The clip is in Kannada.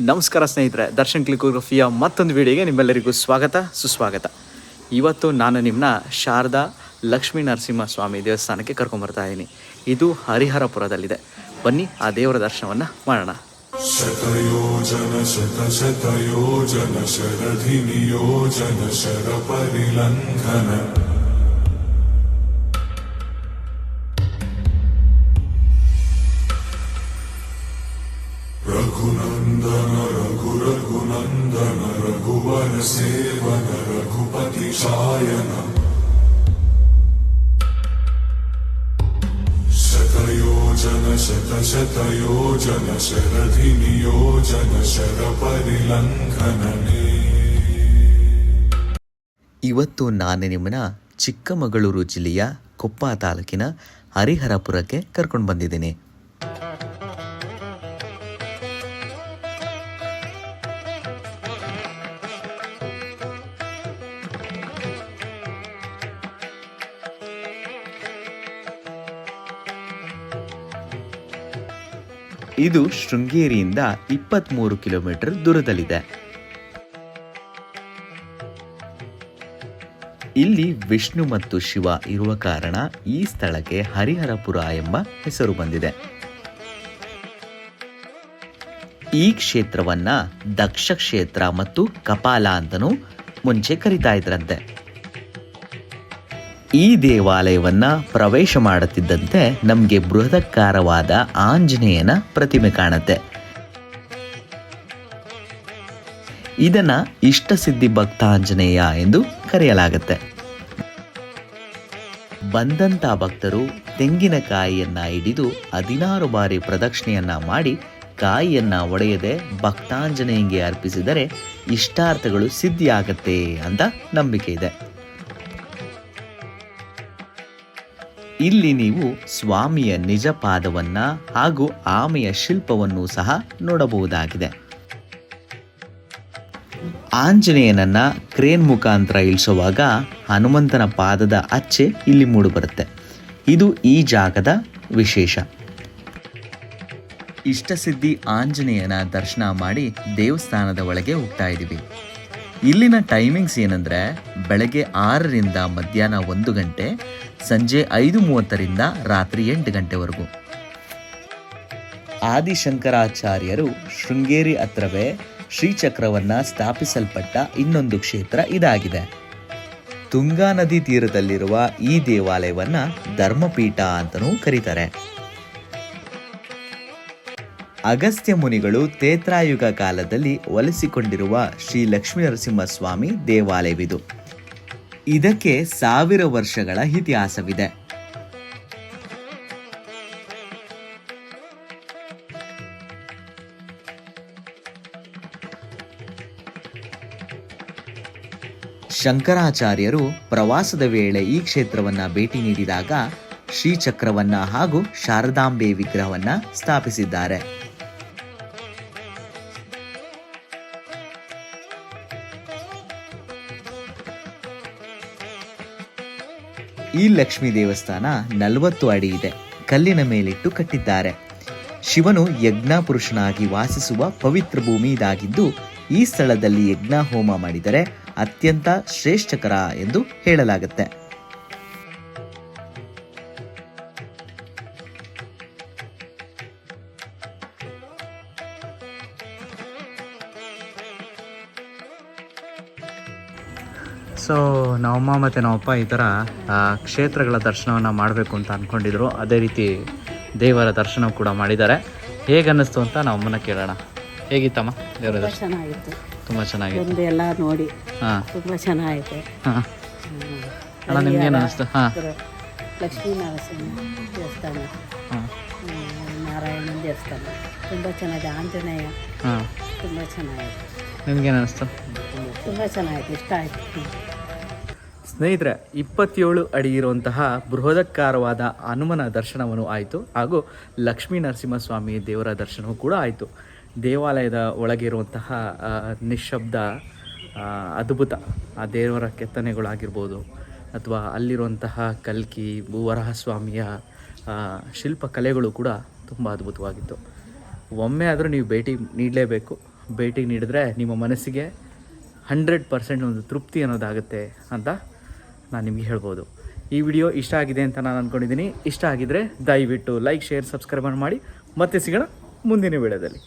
ನಮಸ್ಕಾರ ಸ್ನೇಹಿತರೆ, ದರ್ಶನ್ ಕ್ಲಿಕೋಗ್ರಫಿಯ ಮತ್ತೊಂದು ವಿಡಿಯೋಗೆ ನಿಮ್ಮೆಲ್ಲರಿಗೂ ಸ್ವಾಗತ, ಸುಸ್ವಾಗತ. ಇವತ್ತು ನಾನು ನಿಮ್ಮನ್ನ ಶಾರದಾ ಲಕ್ಷ್ಮೀ ನರಸಿಂಹ ಸ್ವಾಮಿ ದೇವಸ್ಥಾನಕ್ಕೆ ಕರ್ಕೊಂಬರ್ತಾ ಇದ್ದೀನಿ ಇದು ಹರಿಹರಪುರದಲ್ಲಿದೆ. ಬನ್ನಿ, ಆ ದೇವರ ದರ್ಶನವನ್ನು ಮಾಡೋಣ. ಶತಯೋಜನ ಶತಶತಯೋಜನ ಶರಧಿ ನಿಯೋಜನ ಶರ ಪರಿಲಂಘನ सेवन रघुपति शायन शतयोजन शतशतयोजन शरधिनियोजन शरपरिलङ्घनने ಇವತ್ತು ನಾನು ನಿಮ್ಮನ್ನ ಚಿಕ್ಕಮಗಳೂರು ಜಿಲ್ಲೆಯ ಕೊಪ್ಪ ತಾಲೂಕಿನ ಹರಿಹರಪುರಕ್ಕೆ ಕರ್ಕೊಂಡು ಬಂದಿದ್ದೀನಿ ಇದು ಶೃಂಗೇರಿಯಿಂದ ಇಪ್ಪತ್ತ್ಮೂರು ಕಿಲೋಮೀಟರ್ ದೂರದಲ್ಲಿದೆ. ಇಲ್ಲಿ ವಿಷ್ಣು ಮತ್ತು ಶಿವ ಇರುವ ಕಾರಣ ಈ ಸ್ಥಳಕ್ಕೆ ಹರಿಹರಪುರ ಎಂಬ ಹೆಸರು ಬಂದಿದೆ. ಈ ಕ್ಷೇತ್ರವನ್ನ ದಕ್ಷ ಕ್ಷೇತ್ರ ಮತ್ತು ಕಪಾಲ ಅಂತನೂ ಮುಂಚೆ ಕರಿತಾ ಇದ್ರಂತೆ. ಈ ದೇವಾಲಯವನ್ನ ಪ್ರವೇಶ ಮಾಡುತ್ತಿದ್ದಂತೆ ನಮಗೆ ಬೃಹದಕಾರವಾದ ಆಂಜನೇಯನ ಪ್ರತಿಮೆ ಕಾಣುತ್ತೆ. ಇದನ್ನ ಇಷ್ಟಸಿದ್ಧಿ ಭಕ್ತಾಂಜನೇಯ ಎಂದು ಕರೆಯಲಾಗುತ್ತೆ. ಬಂದಂತ ಭಕ್ತರು ತೆಂಗಿನಕಾಯಿಯನ್ನ ಹಿಡಿದು ಹದಿನಾರು ಬಾರಿ ಪ್ರದಕ್ಷಿಣೆಯನ್ನ ಮಾಡಿ ಕಾಯಿಯನ್ನ ಒಡೆಯದೆ ಭಕ್ತಾಂಜನೇಯಂಗೆ ಅರ್ಪಿಸಿದರೆ ಇಷ್ಟಾರ್ಥಗಳು ಸಿದ್ಧಿಯಾಗತ್ತೆ ಅಂತ ನಂಬಿಕೆ ಇದೆ. ಇಲ್ಲಿ ನೀವು ಸ್ವಾಮಿಯ ನಿಜ ಪಾದವನ್ನ ಹಾಗೂ ಆಮೆಯ ಶಿಲ್ಪವನ್ನು ಸಹ ನೋಡಬಹುದಾಗಿದೆ. ಆಂಜನೇಯನನ್ನ ಕ್ರೇನ್ ಮುಖಾಂತರ ಇಳಿಸುವಾಗ ಹನುಮಂತನ ಪಾದದ ಅಚ್ಚೆ ಇಲ್ಲಿ ಮೂಡಿಬರುತ್ತೆ. ಇದು ಈ ಜಾಗದ ವಿಶೇಷ. ಇಷ್ಟಸಿದ್ಧಿ ಆಂಜನೇಯನ ದರ್ಶನ ಮಾಡಿ ದೇವಸ್ಥಾನದ ಒಳಗೆ ಹೋಗ್ತಾ ಇದ್ದೀವಿ. ಇಲ್ಲಿನ ಟೈಮಿಂಗ್ಸ್ ಏನಂದ್ರೆ ಬೆಳಗ್ಗೆ ಆರರಿಂದ ಮಧ್ಯಾಹ್ನ ಒಂದು ಗಂಟೆ, ಸಂಜೆ ಐದು ಮೂವತ್ತರಿಂದ ರಾತ್ರಿ ಎಂಟು ಗಂಟೆವರೆಗೂ. ಆದಿಶಂಕರಾಚಾರ್ಯರು ಶೃಂಗೇರಿ ಹತ್ರವೇ ಶ್ರೀಚಕ್ರವನ್ನು ಸ್ಥಾಪಿಸಲ್ಪಟ್ಟ ಇನ್ನೊಂದು ಕ್ಷೇತ್ರ ಇದಾಗಿದೆ. ತುಂಗಾ ನದಿ ತೀರದಲ್ಲಿರುವ ಈ ದೇವಾಲಯವನ್ನ ಧರ್ಮಪೀಠ ಅಂತಲೂ ಕರೀತಾರೆ. ಅಗಸ್ತ್ಯ ಮುನಿಗಳು ತೇತ್ರಾಯುಗ ಕಾಲದಲ್ಲಿ ಒಲಿಸಿಕೊಂಡಿರುವ ಶ್ರೀ ಲಕ್ಷ್ಮೀ ನರಸಿಂಹಸ್ವಾಮಿ ದೇವಾಲಯವಿದು. ಇದಕ್ಕೆ ಸಾವಿರ ವರ್ಷಗಳ ಇತಿಹಾಸವಿದೆ. ಶಂಕರಾಚಾರ್ಯರು ಪ್ರವಾಸದ ವೇಳೆ ಈ ಕ್ಷೇತ್ರವನ್ನ ಭೇಟಿ ನೀಡಿದಾಗ ಶ್ರೀಚಕ್ರವನ್ನ ಹಾಗೂ ಶಾರದಾಂಬೆ ವಿಗ್ರಹವನ್ನ ಸ್ಥಾಪಿಸಿದ್ದಾರೆ. ಈ ಲಕ್ಷ್ಮೀ ದೇವಸ್ಥಾನ ನಲವತ್ತು ಅಡಿ ಇದೆ. ಕಲ್ಲಿನ ಮೇಲಿಟ್ಟು ಕಟ್ಟಿದ್ದಾರೆ. ಶಿವನು ಯಜ್ಞ ಪುರುಷನಾಗಿ ವಾಸಿಸುವ ಪವಿತ್ರ ಭೂಮಿ ಇದಾಗಿದ್ದು ಈ ಸ್ಥಳದಲ್ಲಿ ಯಜ್ಞ ಹೋಮ ಮಾಡಿದರೆ ಅತ್ಯಂತ ಶ್ರೇಷ್ಠಕರ ಎಂದು ಹೇಳಲಾಗುತ್ತೆ. ಸೊ ನಮ್ಮಮ್ಮ ಮತ್ತು ನಮ್ಮಪ್ಪ ಈ ಥರ ಕ್ಷೇತ್ರಗಳ ದರ್ಶನವನ್ನು ಮಾಡಬೇಕು ಅಂತ ಅಂದ್ಕೊಂಡಿದ್ರು ಅದೇ ರೀತಿ ದೇವರ ದರ್ಶನ ಕೂಡ ಮಾಡಿದ್ದಾರೆ. ಹೇಗೆ ಅನ್ನಿಸ್ತು ಅಂತ ನಮ್ಮಮ್ಮನ ಕೇಳೋಣ. ಹೇಗಿತ್ತಮ್ಮ ದೇವರ ದರ್ಶನ? ಚೆನ್ನಾಗಿತ್ತು. ತುಂಬ ಚೆನ್ನಾಗಿತ್ತು. ಎಲ್ಲ ನೋಡಿ. ಹಾಂ. ತುಂಬ ಚೆನ್ನಾಗಿತ್ತು ಹಾಂ. ಅಣ್ಣ ನಿಮ್ಗೇನು ಅನ್ನಿಸ್ತು ಹಾಂ. ಲಕ್ಷ್ಮೀ ನರಸಿಂಹ ದೇವಸ್ಥಾನ. ಹಾಂ. ನಾರಾಯಣನ ದೇವಸ್ಥಾನ. ತುಂಬ ಚೆನ್ನಾಗಿ ಆಂಜನೇಯ. ಹಾಂ. ತುಂಬ ಚೆನ್ನಾಗಿದೆ. ನಿಮ್ಗೇನು ಅನಿಸ್ತು ತುಂಬ ಚೆನ್ನಾಗಿದೆ ಇಷ್ಟ ಆಯಿತು. ಸ್ನೇಹಿತರೆ ಇಪ್ಪತ್ತೇಳು ಅಡಿ ಇರುವಂತಹ ಬೃಹದಕಾರವಾದ ಹನುಮನ ದರ್ಶನವನ್ನು ಆಯಿತು ಹಾಗೂ ಲಕ್ಷ್ಮೀ ನರಸಿಂಹಸ್ವಾಮಿ ದೇವರ ದರ್ಶನವೂ ಕೂಡ ಆಯಿತು. ದೇವಾಲಯದ ಒಳಗಿರುವಂತಹ ಇರುವಂತಹ ನಿಶ್ಶಬ್ದ ಅದ್ಭುತ ಆ ದೇವರ ಕೆತ್ತನೆಗಳಾಗಿರ್ಬೋದು ಅಥವಾ ಅಲ್ಲಿರುವಂತಹ ಕಲ್ಕಿ ಭೂವರಹಸ್ವಾಮಿಯ ಶಿಲ್ಪಕಲೆಗಳು ಕೂಡ ತುಂಬ ಅದ್ಭುತವಾಗಿತ್ತು. ಒಮ್ಮೆ ಆದರೂ ನೀವು ಭೇಟಿ ನೀಡಲೇಬೇಕು. ಭೇಟಿ ನೀಡಿದ್ರೆ ನಿಮ್ಮ ಮನಸ್ಸಿಗೆ ಹಂಡ್ರೆಡ್ ಪರ್ಸೆಂಟ್ ಒಂದು ತೃಪ್ತಿ ಅನ್ನೋದಾಗುತ್ತೆ ಅಂತ ನಾನು ನಿಮಗೆ ಹೇಳ್ಬೋದು. ಈ ವಿಡಿಯೋ ಇಷ್ಟ ಆಗಿದೆ ಅಂತ ನಾನು ಅಂದ್ಕೊಂಡಿದ್ದೀನಿ ಇಷ್ಟ ಆಗಿದ್ದರೆ ದಯವಿಟ್ಟು ಲೈಕ್ ಶೇರ್ ಸಬ್ಸ್ಕ್ರೈಬ್ ಮಾಡಿ. ಮತ್ತೆ ಸಿಗೋಣ ಮುಂದಿನ ವಿಡಿಯೋದಲ್ಲಿ.